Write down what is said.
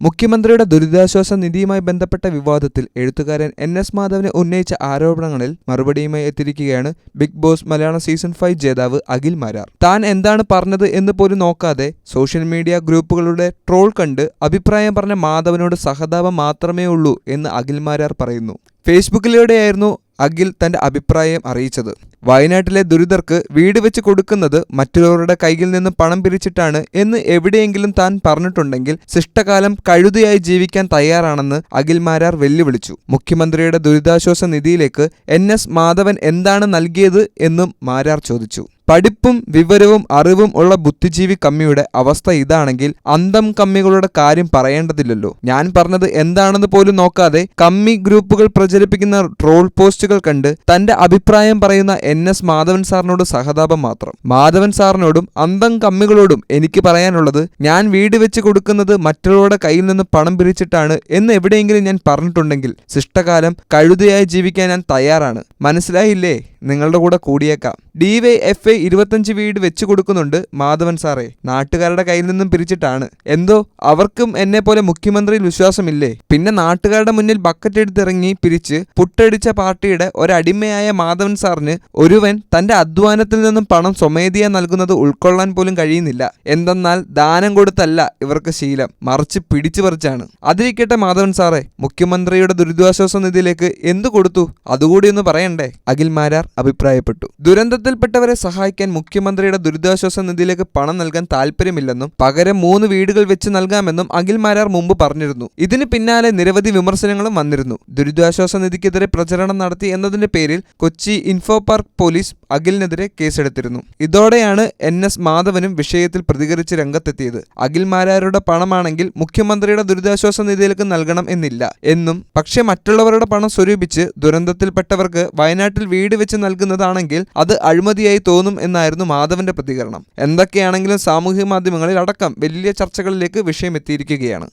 മുഖ്യമന്ത്രിയുടെ ദുരിതാശ്വാസ നിധിയുമായി ബന്ധപ്പെട്ട വിവാദത്തിൽ എഴുത്തുകാരൻ എൻ എസ് മാധവന് ഉന്നയിച്ച ആരോപണങ്ങളിൽ മറുപടിയുമായി എത്തിയിരിക്കുകയാണ് Big Boss Malayalam season five ജേതാവ് അഖിൽ മരാർ. താൻ എന്താണ് പറഞ്ഞത് എന്ന് പോലും നോക്കാതെ സോഷ്യൽ മീഡിയ ഗ്രൂപ്പുകളുടെ ട്രോൾ കണ്ട് അഭിപ്രായം പറഞ്ഞ മാധവനോട് സഹതാപം മാത്രമേ ഉള്ളൂ എന്ന് അഖിൽ മാരാർ പറയുന്നു. ഫേസ്ബുക്കിലൂടെയായിരുന്നു അഖിൽ തന്റെ അഭിപ്രായം അറിയിച്ചത്. വയനാട്ടിലെ ദുരിതർക്ക് വീട് വെച്ച് കൊടുക്കുന്നത് മറ്റുള്ളവരുടെ കയ്യിൽ നിന്ന് പണം പിരിച്ചിട്ടാണ് എന്ന് എവിടെയെങ്കിലും താൻ പറഞ്ഞിട്ടുണ്ടെങ്കിൽ ശിഷ്ടകാലം കഴുതയായി ജീവിക്കാൻ തയ്യാറാണെന്ന് അഖിൽ മാരാർ വെല്ലുവിളിച്ചു. മുഖ്യമന്ത്രിയുടെ ദുരിതാശ്വാസ നിധിയിലേക്ക് എൻ എസ് മാധവൻ എന്താണ് നൽകിയത് എന്നും മാരാർ ചോദിച്ചു. പഠിപ്പും വിവരവും അറിവും ഉള്ള ബുദ്ധിജീവി കമ്മിയുടെ അവസ്ഥ ഇതാണെങ്കിൽ അന്തം കമ്മികളുടെ കാര്യം പറയേണ്ടതില്ലല്ലോ. ഞാൻ പറഞ്ഞത് എന്താണെന്ന് പോലും നോക്കാതെ കമ്മി ഗ്രൂപ്പുകൾ പ്രചരിപ്പിക്കുന്ന ട്രോൾ പോസ്റ്റുകൾ കണ്ട് തന്റെ അഭിപ്രായം പറയുന്ന എൻ എസ് മാധവൻ സാറിനോട് സഹതാപം മാത്രം. മാധവൻ സാറിനോടും അന്തം കമ്മികളോടും എനിക്ക് പറയാനുള്ളത് ഞാൻ വീട് വെച്ച് കൊടുക്കുന്നത് മറ്റുള്ളവരുടെ കയ്യിൽ നിന്ന് പണം പിരിച്ചിട്ടാണ് എന്ന് എവിടെയെങ്കിലും ഞാൻ പറഞ്ഞിട്ടുണ്ടെങ്കിൽ ശിഷ്ടകാലം കഴുതയായി ജീവിക്കാൻ ഞാൻ തയ്യാറാണ്. മനസ്സിലായില്ലേ? നിങ്ങളുടെ കൂടെ കൂടിയേക്കാം. ഡി വൈ എഫ് ഐ ഇരുപത്തഞ്ച് വീട് വെച്ചു കൊടുക്കുന്നുണ്ട് മാധവൻ സാറേ. നാട്ടുകാരുടെ കയ്യിൽ നിന്നും പിരിച്ചിട്ടാണ്. എന്തോ അവർക്കും എന്നെ പോലെ മുഖ്യമന്ത്രിയിൽ വിശ്വാസമില്ലേ? പിന്നെ നാട്ടുകാരുടെ മുന്നിൽ ബക്കറ്റ് എടുത്തിറങ്ങി പിരിച്ച് പുട്ടടിച്ച പാർട്ടിയുടെ ഒരടിമയായ മാധവൻ സാറിന് ഒരുവൻ തന്റെ അധ്വാനത്തിൽ നിന്നും പണം സ്വമേധിയ നൽകുന്നത് ഉൾക്കൊള്ളാൻ പോലും കഴിയുന്നില്ല. എന്തെന്നാൽ ദാനം കൊടുത്തല്ല ഇവർക്ക് ശീലം. മറിച്ച് പിടിച്ചു പറിച്ചാണ്. അതിരിക്കട്ടെ മാധവൻ സാറേ മുഖ്യമന്ത്രിയുടെ ദുരിതാശ്വാസ നിധിയിലേക്ക് എന്തു കൊടുത്തു? അതുകൂടി ഒന്ന് പറയണ്ടേ? അഖിൽ മാരാർ. അഭിപ്രായപ്പെട്ടു. ദുരന്തത്തിൽപ്പെട്ടവരെ സഹായിക്കാൻ മുഖ്യമന്ത്രിയുടെ ദുരിതാശ്വാസ നിധിയിലേക്ക് പണം നൽകാൻ താല്പര്യമില്ലെന്നും പകരം മൂന്ന് വീടുകൾ വെച്ച് നൽകാമെന്നും അഖിൽ മാരാർ മുമ്പ് പറഞ്ഞിരുന്നു. ഇതിന് പിന്നാലെ നിരവധി വിമർശനങ്ങളും വന്നിരുന്നു. ദുരിതാശ്വാസ നിധിക്കെതിരെ പ്രചരണം നടത്തി എന്നതിന്റെ പേരിൽ കൊച്ചി ഇൻഫോ പാർക്ക് പോലീസ് അഖിലിനെതിരെ കേസെടുത്തിരുന്നു. ഇതോടെയാണ് എൻ എസ് മാധവനും വിഷയത്തിൽ പ്രതികരിച്ച് രംഗത്തെത്തിയത്. അഖിൽമാരാരുടെ പണമാണെങ്കിൽ മുഖ്യമന്ത്രിയുടെ ദുരിതാശ്വാസ നിധിയിലേക്ക് നൽകണം എന്നില്ല. എന്നും പക്ഷേ മറ്റുള്ളവരുടെ പണം സ്വരൂപിച്ച് ദുരന്തത്തിൽപ്പെട്ടവർക്ക് വയനാട്ടിൽ വീട് വെച്ച് നൽകുന്നതാണെങ്കിൽ അത് അഴിമതിയായി തോന്നും എന്നായിരുന്നു മാധവന്റെ പ്രതികരണം. എന്തൊക്കെയാണെങ്കിലും സാമൂഹ്യ മാധ്യമങ്ങളിൽ അടക്കം വലിയ ചർച്ചകളിലേക്ക് വിഷയം എത്തിയിരിക്കുകയാണ്